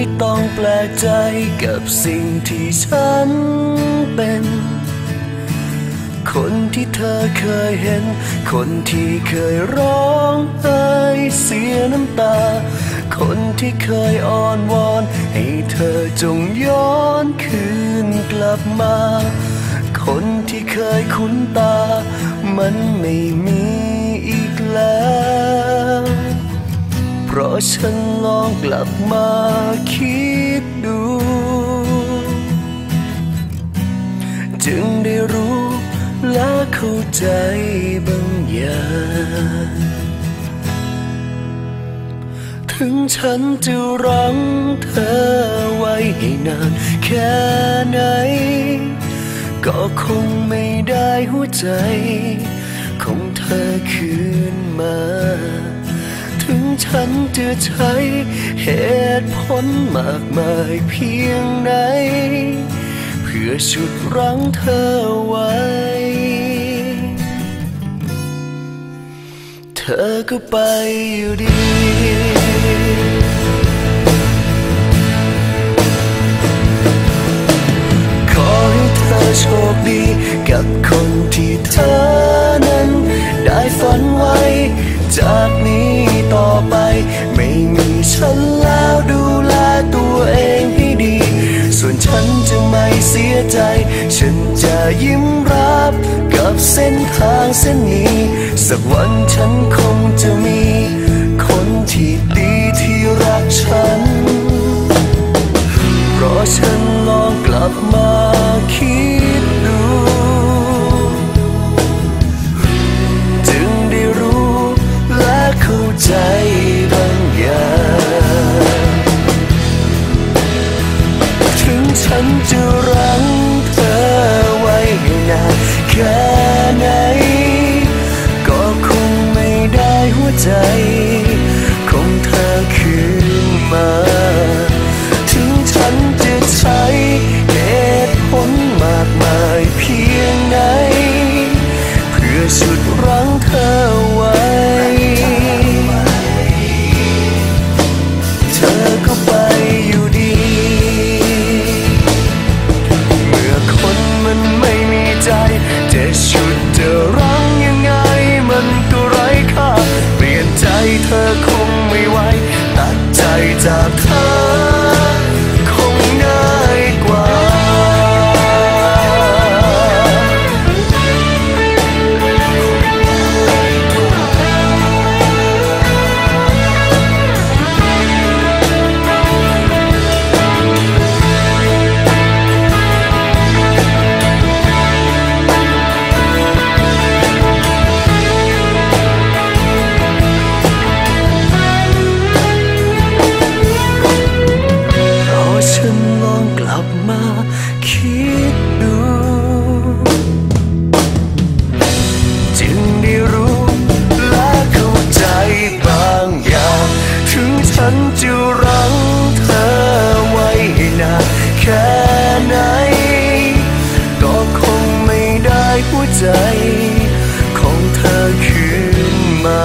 ไม่ต้องแปลกใจกับสิ่งที่ฉันเป็น คนที่เธอเคยเห็น คนที่เคยร้องไห้เสียน้ำตา คนที่เคยอ้อนวอน ให้เธอจงย้อนคืนกลับมา คนที่เคยคุ้นตา มันไม่มีอีกแล้ว เพราะฉันลองกลับมาคิดดู จึงได้รู้และเข้าใจบางอย่างถึงฉันจะรังเธอไว้ให้นานแค่ไหน ก็คงไม่ได้หัวใจ ของเธอคืนมา ฉันจะใช้เหตุผลมากมายเพียงไหน เพื่อชุดรั้งเธอไว้ เธอก็ไปอยู่ดีขอให้เธอโชคดีกับคนที่เธอนั้น ได้ฝันไว้ จากนี้ต่อไป ไม่มีฉันแล้วดูแลตัวเองให้ดี ส่วนฉันจะไม่เสียใจ ฉันจะยิ้มรับกับเส้นทางเส้นนี้ สักวันฉันคงจะมี ฉันจะรังเธอไว้ให้นานแค่ไหน ก็คงไม่ได้หัวใจ ค่ไหน ก็คงไม่ได้หัวใจ ของเธอคืนมา